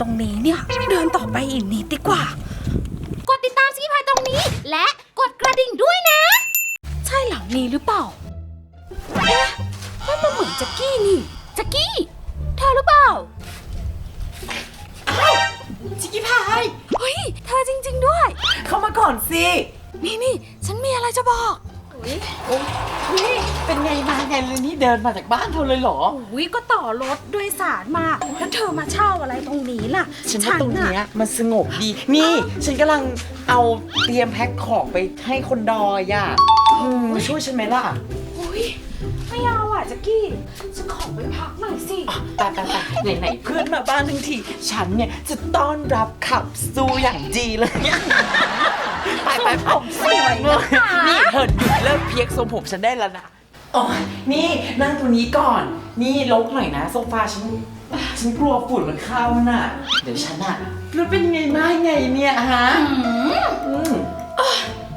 ตรงนี้เนี่ย เดินต่อไปอีกนิดดีกว่า กดติดตามสกิพายตรงนี้ และกดกระดิ่งด้วยนะ ใช่หลังนี้หรือเปล่าเอ๊ะมันเหมือนแจ็กกี้นี่แจ็กกี้เธอหรือเปล่าชิคกี้พายเฮ้ยเธอจริง ๆ ด้วย เข้ามาก่อนสิ นี่นี่ฉันมีอะไรจะบอก นี่เป็นไงมาไงเลยนี่เดินมาจากบ้านเธอเลยเหรอ อุ้ยก็ต่อรถโดยสารมา แล้วเธอมาเช่าอะไรตรงนี้ล่ะฉันว่าตรงน่ะเนี้ยมันสงบดี นี่ฉันกำลังเอาเตรียมแพ็คของไปให้คนดอยอะอืมมาช่วยฉันไหมล่ะอุ้ยไม่เอาอะแจ็กกี้ฉันขอไปพักหน่อยสิอะไปไปไปไหนๆเพื่อนมาบ้านทั้งที ฉันเนี่ยจะต้อนรับขับสู้อย่างดีเลยเนี่ย ไปไปไปผมสวยนะคะนี่เธอหยุดเลิกเพียกทรงผมฉันได้แล้วนะอ๋อนี่นั่งตรงนี้ก่อน นี่ลกหน่อยนะโซฟาฉัน ฉันกลัวฝุ่นมันเข้าน่ะ เดี๋ยวฉันอะแล้วเป็นไงมาไงเนี่ยฮะอืม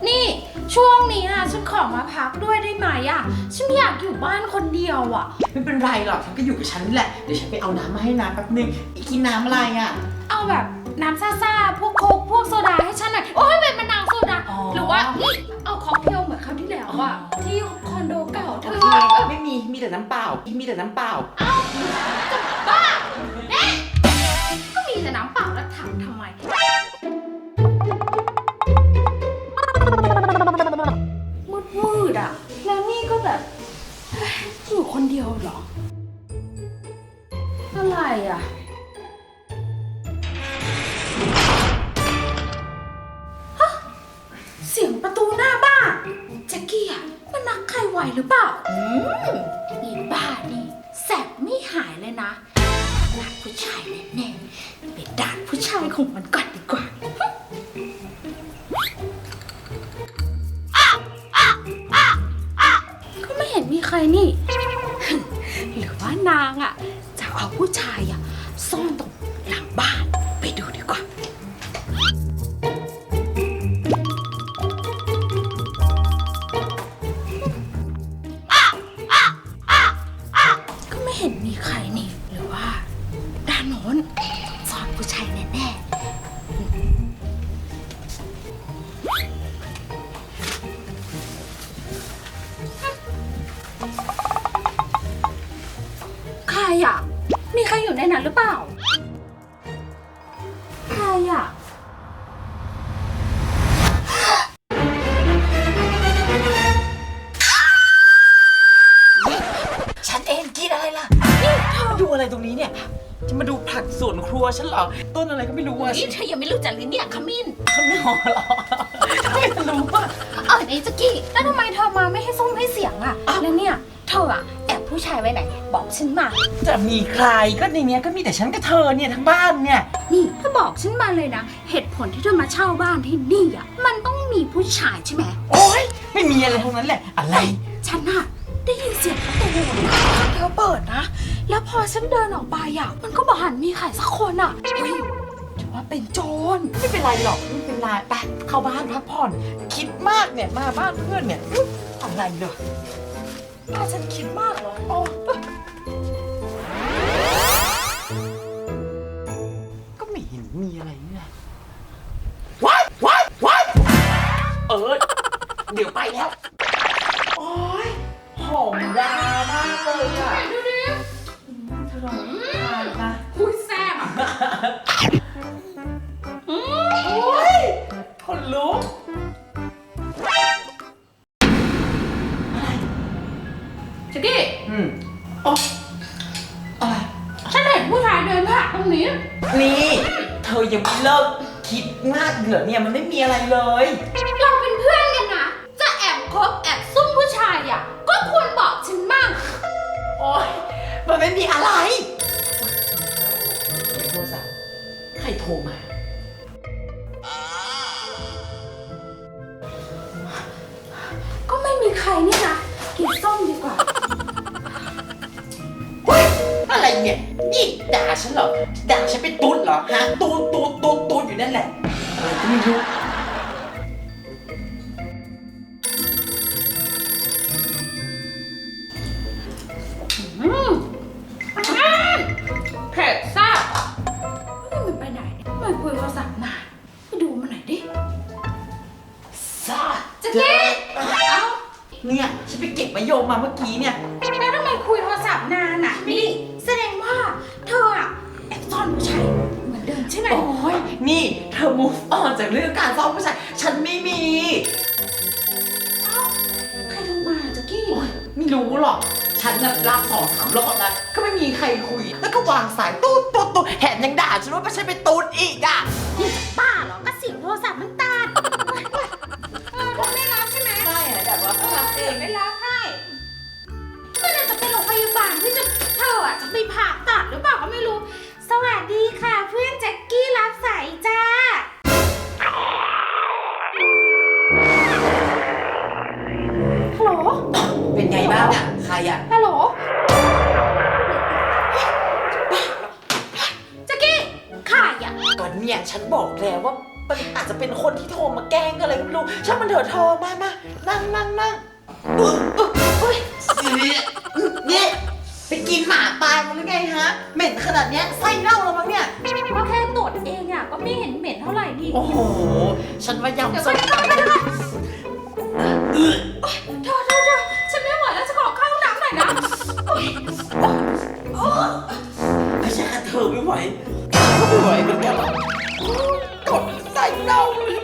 นี่ช่วงนี้อะฉันขอมาพักด้วยได้ไหมอะ ฉันไม่อยากอยู่บ้านคนเดียวอะ ไม่เป็นไรหรอกฉันก็อยู่กับฉันนี่แหละ เดี๋ยวฉันไปเอาน้ำมาให้น้ำแป๊บนึงอีกกินน้ำอะไรอะ เอาแบบน้ำซ่าๆพวกโค้กพวกโซดาให้ แต่น้ำเปล่ามีแต่น้ำเปล่า เอาบ้าเอ๊ะก็มีแต่น้ำเปล่าแล้วถามทำไม มืดมืดๆอะ แล้วนี่ก็แบบเฮ้ยอยู่คนเดียวเหรอ อะไรอะ ฮะ เสียงประตูหน้าบ้านแจ็ กี้อะมันนักใครไหวหรือเปล่า อืมอีบ้านี่แสบไม่หายเลยนะด่านผู้ชายแน่ๆไปด่านผู้ชายของมันก่อนดีกว่าก็ไม่เห็นมีใครนี่ หรือว่านางอะจะเอาผู้ชายอะซ่อนตรง เองกินอะไรล่ะนี่เธอมาดูอะไรตรงนี้เนี่ย จะมาดูผักสวนครัวฉันเหรอ ต้นอะไรก็ไม่รู้อะนี่เธอยังไม่รู้จักเลยเนี่ยขมิ้นฉันไม่หอหรอไม่รู้อะเออนี่จักกี้แล้วทำไมเธอมาไม่ให้ส้มให้เสียงอะแล้วเนี่ยเธออะแอบผู้ชายไว้ไหน บอกฉันมา จะมีใครก็ในเนี้ยก็มีแต่ฉันกับเธอเนี่ยทั้งบ้านเนี่ยนี่ถ้าบอกฉันมาเลยนะ เหตุผลที่เธอมาเช่าบ้านที่นี่อะมันต้องมีผู้ชายใช่ไหมโอ๊ยไม่มีอะไรทั้งนั้นแหละอะไร ฉันอะ ได้ยินเสียงประตูเธอเปิดนะ แล้วพอฉันเดินออกไปอะมันก็บอกหันมีใครสักคนอะเฮ้ยถือว่าเป็นโจรไม่เป็นไรหรอกไม่เป็นไรไปเข้าบ้านพักผ่อน คิดมากเนี่ยมาบ้านเพื่อนเนี่ยอุ๊ยอะไรเนอะถ้าฉันคิดมากเหรอโอ้ก็ไม่เห็นมีอะไรเนี่ยว้ายว้ายว้ายเออเดี๋ยวไปแล้วโอ๊ยห อมดามากเลยอะดูดิเธอลองทานนะคุยแซ่บอะโอ๊ยคนลุกจักกี้อืมโอ๊ยอะไรฉันเห็นผู้ชายเดินผ่านตรงนี้นี่ เธอยังไม่เลิกคิดมากเหรอเนี่ยมันไม่มีอะไรเลย รโทรมา ก็ไม่มีใครนี่นะกินส้มดีกว่าเฮ้ยอะไรเนี่ย นี่ด่าฉันเหรอ ด่าฉันเป็นตุ๊ดเหรอฮะตูดตูดตูดตูดอยู่นั่นแหละ อะไรก็ไม่รู้ เจ๊เอ้าเนี่ยฉันไปเก็บมะยมมาเมื่อกี้เนี่ย แล้วทำไมคุยโทรศัพท์นานอะนี่แสดงว่าเธออะแอบซ่อนผู้ชายเหมือนเดิมใช่ไหมโอ้ยนี่เธอ move on จากเรื่องการซ่อนผู้ชาย ฉันไม่มี เอ้าใครโทรมาจ๊กกี้ไม่รู้หรอก ฉันนับรับสองสามรอบแล้วก็ไม่มีใครคุย แล้วก็วางสายตู้ดตู้ดตู้ดแหมยังด่าฉันว่าไม่ใช่ไป็นตูดอีกอะ บ้า มามานั่งนั่งนั่งเออเออเฮ้ยเนี่ยไปกินหมาตายมาหรือไงฮะ เหม็นขนาดเนี้ยไส้เน่าแล้วมั้งเนี่ย ก็แค่ตรวจเองอะก็ไม่เห็นเหม็นเท่าไหร่นี่โอ้โห ฉันว่ายำเดี๋ยวส้ก่อนมเดี๋ยวก่อนตำเดี๋ยวก่อนเธอเธอเธอฉันไม่ไหวแล้วจะขอเข้าห้องน้ำหน่อยนะโอ๊ยโอ๊ยไม่ใช่แค่เธอไม่ไหวก็ไม่ไหวเหมือนกันกดไส้เน่าเลย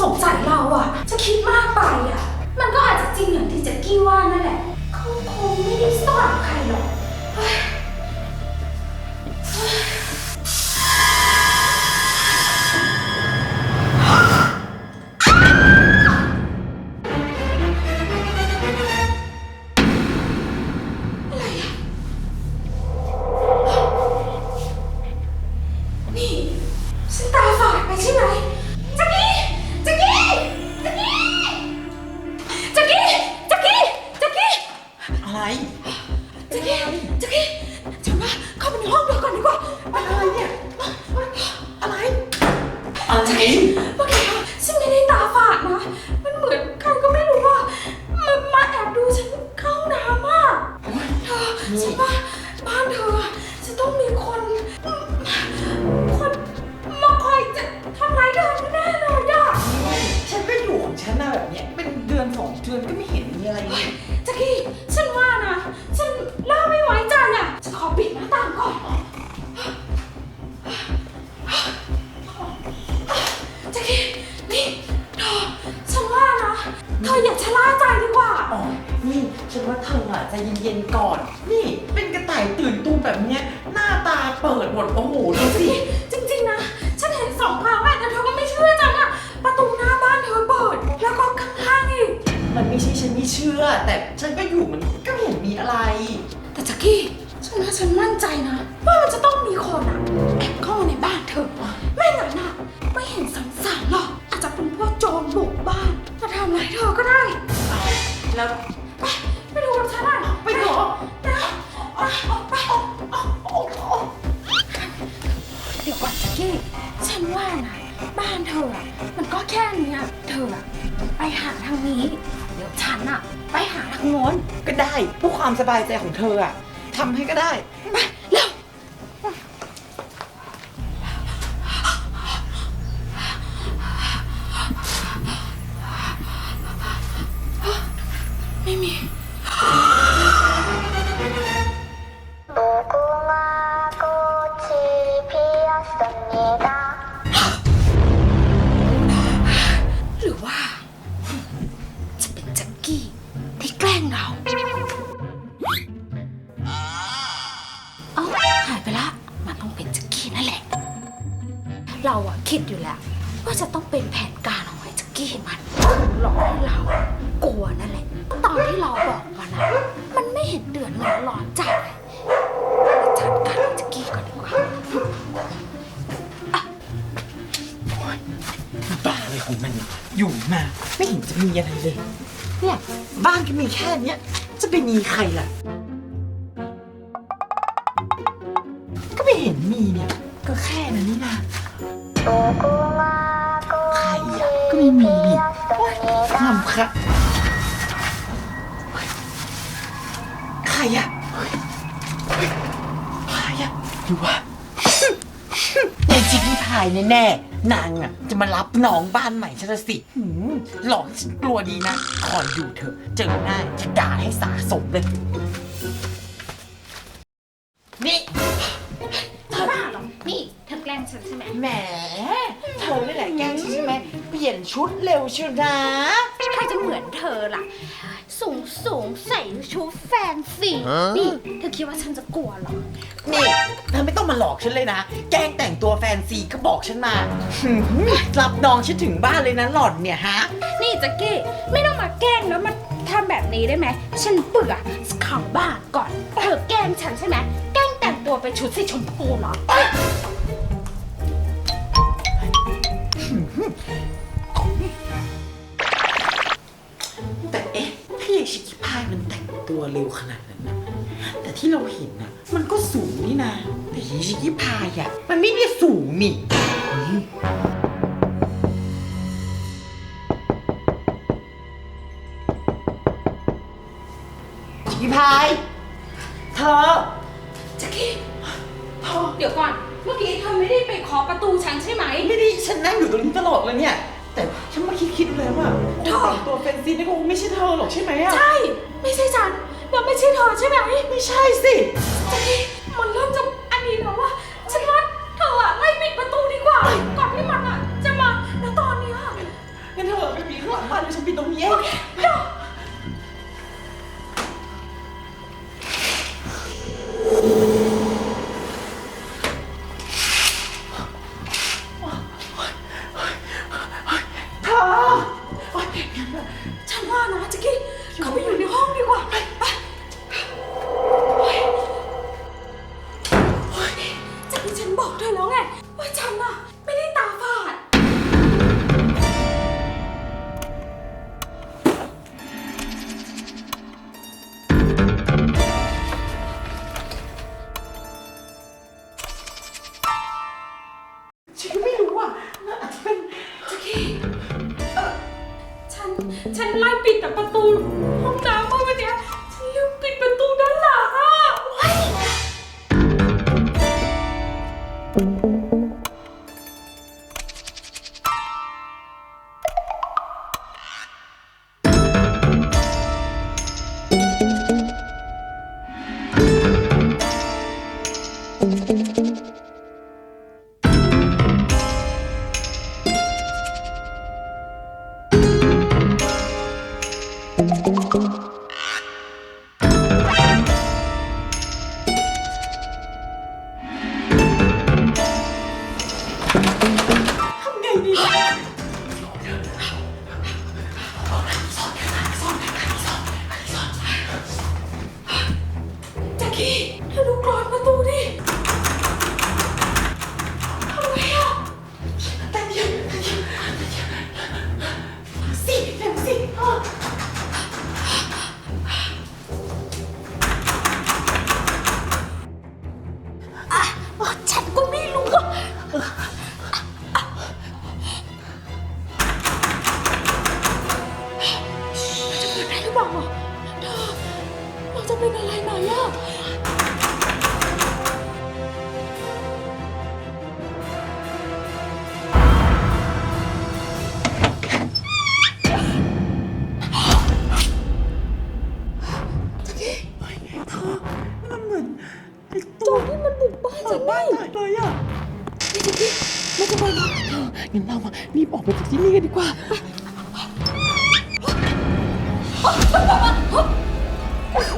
สงสัยเราอะจะคิดมากไปอะมันก็อาจจะจริงอย่างที่แจ็กกี้ว่านั่นแหละเขาคงไม่ได้ซ่อนใครหรอก อ แต่แจ็คกี้ฉันว่าฉันมั่นใจนะ ว่ามันจะต้องมีคนอะแอบเข้ามาในบ้านเธอไม่งั้นอะไม่เห็นสังสารหรอก อาจจะเป็นพวกโจรบุกบ้านมาทำอะไรายเธอก็ได้ แล้วไปไปดูกับฉันอะไปเหรอนะไปไปเดี๋ยวก่อนแจ็คกี้ ฉันว่านะบ้านเธออะมันก็แค่เนี้ยเธออะไปหาทางนี้ เดี๋ยวฉันอะ ไปหาทางโน้นก็ได้เพื่อความสบายใจของเธออะทำให้ก็ได้ไปเร็ว เราอะคิดอยู่แล้ว ว่าจะต้องเป็นแผนการเอาไอ้จักกี้มันหลอกให้เรากลัวนั่นแหละตอนที่เราบอกมันอะมันไม่เห็นเดือดร้อนร้อใจเลยจัดการไอ้จักกี้ก่อนดีกว่าบ้าเลยของมันอยู่มาไม่เห็นจะมีอะไรเลยเนี่ยบ้านก็มีแค่เนี้ยจะไปมีใครล่ะ ใครอะก็ไม่มีนี่โอ๊ยข้าค่ะใครอะใครอะหรืว่า ในจิกกี้พายแน่ๆนางอะ จะมารับน้องบ้านใหม่ฉันละสิหืมลอกให้นกลัวดีนะคอยอยู่เถอะ เจอหน้าจะด่าให้สาสมเลย แหมเธอนี่แหละแกล้งฉันใช่ไหมเปลี่ยนชุดเร็วเชียวนะ ใครจะเหมือนเธอล่ะ สูงสูงใส่ชุดแฟนซีนี่เธอคิดว่าฉันจะกลัวเหรอ นี่เธอไม่ต้องมาหลอกฉันเลยนะ แกล้งแต่งตัวแฟนซีก็บอกฉันมาหืมรับน้องฉันถึงบ้านเลยนะหล่อนเนี่ยฮะ นี่แจ็กกี้ไม่ต้องมาแกล้งแล้วมาทำแบบนี้ได้ไหม ฉันเบื่อขับบ้านก่อน เธอแกล้งฉันใช่ไหม แกล้งแต่งตัวเป็นชุดสีชมพูเหรอ ชิคกี้พายมันแต่งตัวเร็วขนาดนั้นนะแต่ที่เราเห็นนะมันก็สูงนี่นะแต่ยายชิคกี้พายอะมันไม่ได้สูงนี่อืมชิคกี้พายเธอแจ็กกี้เดี๋ยวก่อน เมื่อกี้เธอไม่ได้ไปเคาะประตูฉันใช่ไหมไม่ได้ฉันนั่งอยู่ตรงนี้ตลอดเลยเนี่ยแต่ฉัน มาคิดคิดๆเลยว่าแต่งตัวแฟนซีนี่คงไม่ใช่เธอหรอกใช่ไหมอะใช่ ไม่ใช่ฉันแล้วไม่ใช่เธอใช่ไหมไม่ใช่สิแจ็กกี้มันเริ่มจะอันนี้แล้วว่าฉันว่าเธออะไล่ปิดประตูดีกว่า ก่อนที่มันอะจะมาแล้วตอนเนี้ยงั้นเธอไปมีข้างหลังบ้านแล้วฉันปิดตรงนี้เอง เงั้นเราอะรีบออกไปจากที่นี่กันดีกว่า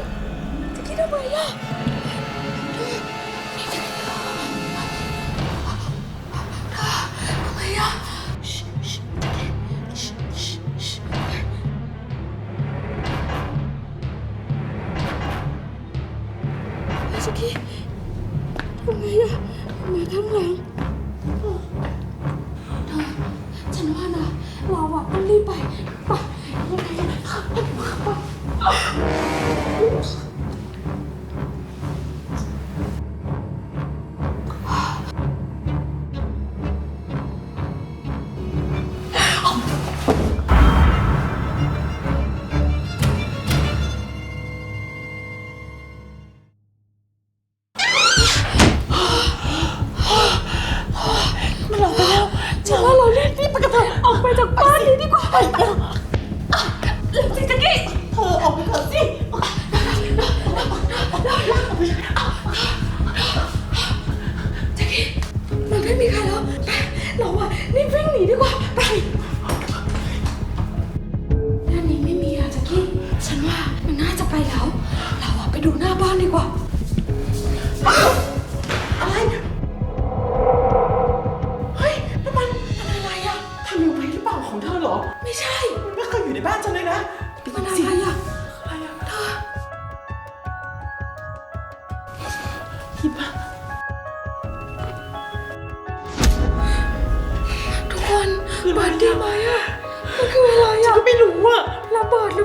จ เราอะต้องรีบไป ไปยังไงไป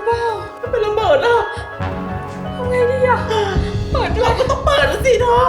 เปล่าถ้เป็นระเบิดอะทำไงดีอะ เปิดเราก็ต้องเปิดสิเธอ